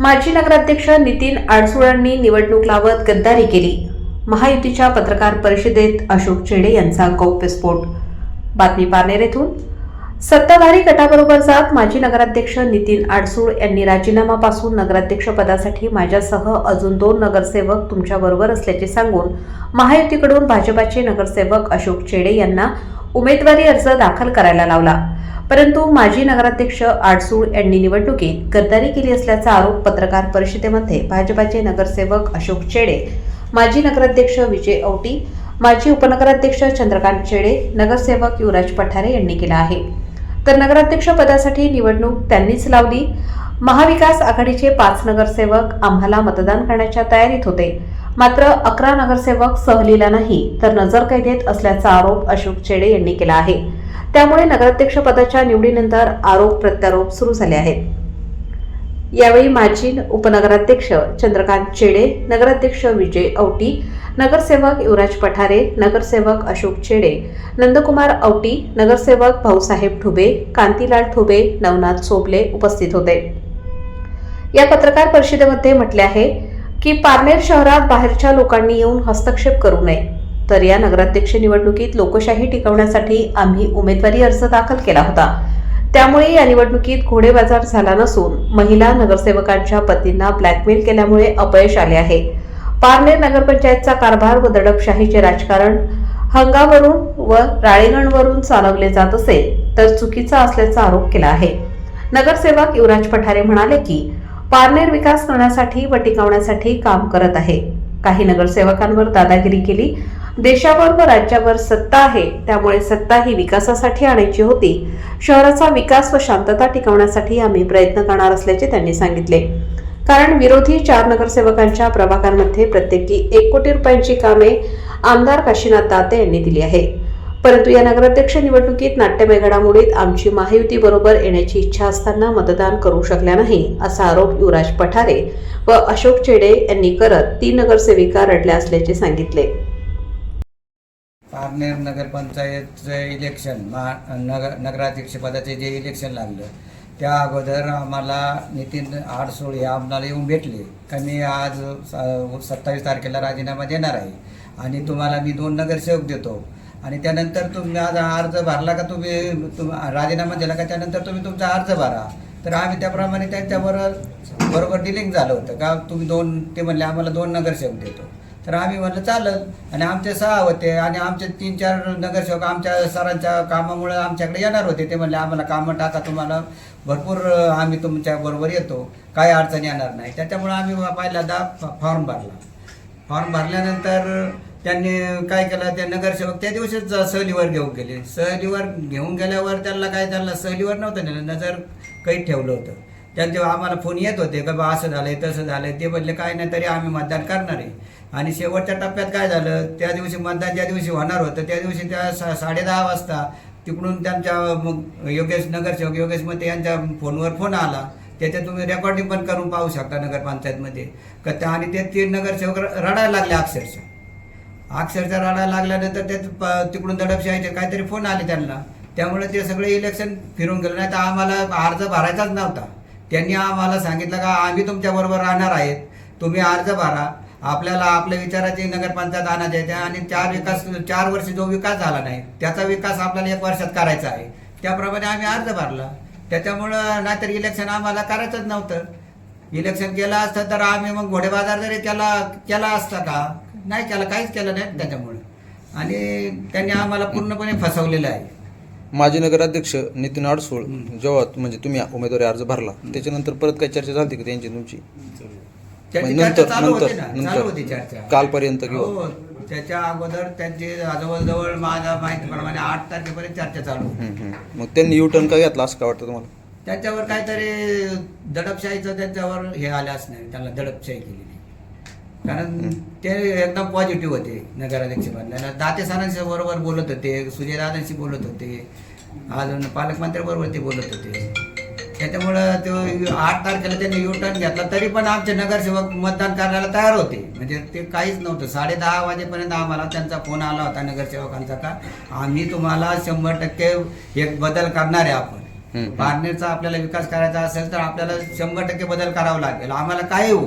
माजी नगराध्यक्ष नितीन आडसुळांनी निवडणूक लावत गद्दारी केली. महायुतीच्या पत्रकार परिषदेत अशोक चेडे यांचा गौप्यस्फोट बातमी पारनेर येथून सत्ताधारी गटाबरोबर जात माजी नगराध्यक्ष नितीन आडसूळ यांनी राजीनामापासून नगराध्यक्ष पदासाठी माझ्यासह अजून दोन नगरसेवक तुमच्याबरोबर असल्याचे सांगून महायुतीकडून भाजपाचे नगरसेवक अशोक चेडे यांना उमेदवारी अर्ज दाखल करायला लावला. परंतु माजी नगराध्यक्ष आडसूळ यांनी निवडणुकीत गद्दारी केली असल्याचा आरोप पत्रकार परिषदेमध्ये भाजपाचे नगरसेवक अशोक चेडे माजी नगराध्यक्ष विजय औटी माजी उपनगराध्यक्ष चंद्रकांत चेडे नगरसेवक युवराज पठारे यांनी केला आहे. तर नगराध्यक्ष पदासाठी निवडणूक त्यांनीच लावली. महाविकास आघाडीचे पाच नगरसेवक आम्हाला मतदान करण्याच्या तयारीत होते. मात्र अकरा नगरसेवक सहलीला नाही तर नजर कैदेत असल्याचा आरोप अशोक चेडे यांनी केला आहे. त्यामुळे नगराध्यक्ष पदाच्या निवडीनंतर आरोप प्रत्यारोप सुरू झाले आहेत. यावेळी माजी उपनगराध्यक्ष चंद्रकांत चेडे नगराध्यक्ष विजय औटी नगरसेवक युवराज पठारे नगरसेवक अशोक चेडे नंदकुमार औटी नगरसेवक भाऊसाहेब ठुबे कांतीलाल ठुबे नवनाथ सोबले उपस्थित होते. या पत्रकार परिषदेमध्ये म्हटले आहे की पारनेर शहरात बाहेरच्या लोकांनी येऊन हस्तक्षेप करू नये. तर या नगराध्यक्ष निवडणुकीत लोकशाही टिकवण्यासाठी आम्ही उमेदवारी अर्ज दाखल केला होता. त्यामुळे या निवडणुकीत घोडेबाजार झाला नसून महिला नगरसेवकांच्या पतींना ब्लॅकमेल केल्यामुळे अपयश आले आहे. पारनेर नगरपंचायतचा कारभार व दडपशाहीचे राजकारण हंगावरून व राळेगणवरून चालवले जात असेल तर चुकीचा असल्याचा आरोप केला आहे. नगरसेवक युवराज पठारे म्हणाले की पारनेर विकास करण्यासाठी व टिकवण्यासाठी काम करत आहे. काही नगरसेवकांवर दादागिरी केली. देशावर व राज्यावर सत्ता आहे. त्यामुळे सत्ता ही विकासासाठी आणायची होती. शहराचा विकास व शांतता टिकवण्यासाठी आम्ही प्रयत्न करणार असल्याचे त्यांनी सांगितले. कारण विरोधी चार नगरसेवकांच्या प्रभागांमध्ये प्रत्येकी एक कोटी रुपयांची कामे आमदार काशीनाथ दाते यांनी दिली आहे. परंतु या नगराध्यक्ष निवडणुकीत नाट्यमय घडामोडीत आमची महायुती बरोबर येण्याची इच्छा असताना मतदान करू शकल्या नाही असा आरोप युवराज पठारे व अशोक चेडे यांनी करत तीन नगरसेविका रडल्या असल्याचे सांगितले. पारनेर नगरपंचायतचे इलेक्शन महा नगर नगराध्यक्षपदाचे जे इलेक्शन लागलं त्या अगोदर आम्हाला नितीन आडसोळ हे आम्हाला येऊन भेटले. का मी आज सत्तावीस तारखेला राजीनामा देणार आहे. आणि तुम्हाला मी दोन नगरसेवक देतो. आणि त्यानंतर तुम्ही आज अर्ज भरला का तुम्ही तुम राजीनामा दिला का त्यानंतर तुम्ही तुमचा अर्ज भरा. तर आम्ही त्याप्रमाणे त्याच्यावर बरोबर डिलिंग झालं होतं. का तुम्ही दोन ते म्हणले आम्हाला दोन नगरसेवक देतो. तर आम्ही म्हणलं चालल. आणि आमचे सहा होते आणि आमचे तीन चार नगरसेवक आमच्या सरांच्या कामामुळे आमच्याकडे येणार होते. ते म्हणले आम्हाला कामं टाका तुम्हाला भरपूर आम्ही तुमच्या बरोबर येतो. काही अडचण येणार नाही. त्याच्यामुळे आम्ही पहिल्यांदा फॉर्म भरला. फॉर्म भरल्यानंतर त्यांनी काय केलं ते नगरसेवक त्या दिवशीच सहलीवर घेऊन गेले. सहलीवर घेऊन गेल्यावर त्यांना काय त्यांना सहलीवर नव्हतं नेलं नजर काही ठेवलं होतं. त्यांचे आम्हाला फोन येत होते का बा असं झालंय तसं झालंय ते म्हणले काय नाही तरी आम्ही मतदान करणार आहे. आणि शेवटच्या टप्प्यात काय झालं त्या दिवशी मतदान ज्या दिवशी होणार होतं त्या दिवशी त्या सा साडे दहा वाजता तिकडून त्यांच्या मग योगेश नगरसेवक योगेश मते यांच्या फोनवर फोन आला. त्याच्यात तुम्ही रेकॉर्डिंग पण करून पाहू शकता नगरपंचायतमध्ये. का त्या आणि ते तीन नगरसेवक रडायला लागले अक्षरशः. अक्षरशः रडायला लागल्यानंतर ते तिकडून दडपशाहीचे काहीतरी फोन आले त्यांना. त्यामुळे ते सगळे इलेक्शन फिरून गेलं. नाही तर आम्हाला अर्ज भरायचाच नव्हता. त्यांनी आम्हाला सांगितलं का आम्ही तुमच्याबरोबर राहणार आहेत. तुम्ही अर्ज भरा. आपल्याला आपल्या विचाराची नगरपंचायत आणायची आहे. आणि चार विकास चार वर्ष जो विकास झाला नाही त्याचा विकास आपल्याला एक वर्षात करायचा आहे. त्याप्रमाणे आम्ही अर्ज भरला. त्याच्यामुळं नाहीतर इलेक्शन आम्हाला करायचंच नव्हतं. इलेक्शन केलं असतं तर आम्ही मग घोडेबाजार जरी केला केला असता का नाही केला काहीच केलं नाही त्याच्यामुळं. आणि त्यांनी आम्हाला पूर्णपणे फसवलेलं आहे. माजी नगराध्यक्ष नितीन आडसूळ जेव्हा म्हणजे तुम्ही उमेदवारी अर्ज भरला त्याच्यानंतर परत काही चर्चा झाली का त्यांची तुमची? त्याची नंतर- चर्चा चालू होती नंतर- ना नंतर. चालू होती चर्चा. कालपर्यंत किंवा? हो त्याच्या अगोदर त्यांची जवळजवळ माझ्या माहितीप्रमाणे आठ तारखेपर्यंत चर्चा चालू होती. हम्म, हम्म. मग त्यांनी यू टर्न का घेतला असं काय वाटतं तुम्हाला? त्याच्यावर काहीतरी दडपशाहीचं त्याच्यावर हे आलं असणार त्यांना दडपशाही केली नाही कारण ते एकदम पॉझिटिव्ह होते नगराध्यक्ष बनल्याला दाते सरांशी बरोबर बोलत होते सुजयदादांशी बोलत होते अजून पालकमंत्र्याबरोबर ते बोलत होते. त्याच्यामुळं तो आठ तारखेला त्यांनी यू टर्न घेतला तरी पण आमचे नगरसेवक मतदान करायला तयार होते. म्हणजे ते काहीच नव्हतं. साडे दहा वाजेपर्यंत आम्हाला त्यांचा फोन आला होता नगरसेवकांचा का आम्ही तुम्हाला शंभर टक्के एक बदल करणार आहे आपण. पारनेरचा आपल्याला विकास करायचा असेल तर आपल्याला शंभर टक्के बदल करावा लागेल. आम्हाला काय हो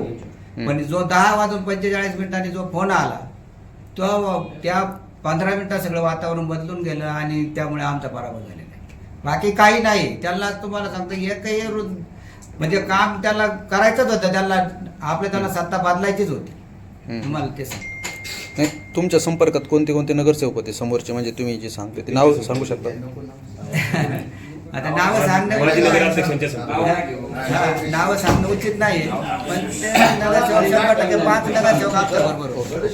पण जो दहा वाजून पंचेचाळीस मिनिटांनी जो फोन आला तो त्या पंधरा मिनिटात सगळं वातावरण बदलून गेलं आणि त्यामुळे आमचा पराभव झालेला आहे. बाकी काही नाही. त्याला तुम्हाला सांगतो एकही म्हणजे काम त्याला करायचंच होतं. त्याला आपल्या त्याला सत्ता बदलायचीच होती. तुम्हाला ते सांगतो. नाही तुमच्या संपर्कात कोणते कोणते नगरसेवक होते समोरचे? म्हणजे तुम्ही जे सांगते ते नाव सांगू शकता? आता नावं सांगणं नावं सांगणं उचित नाही पण ते नगरसेवक शंभर टक्के पाच नगरसेवक आपल्या बरोबर.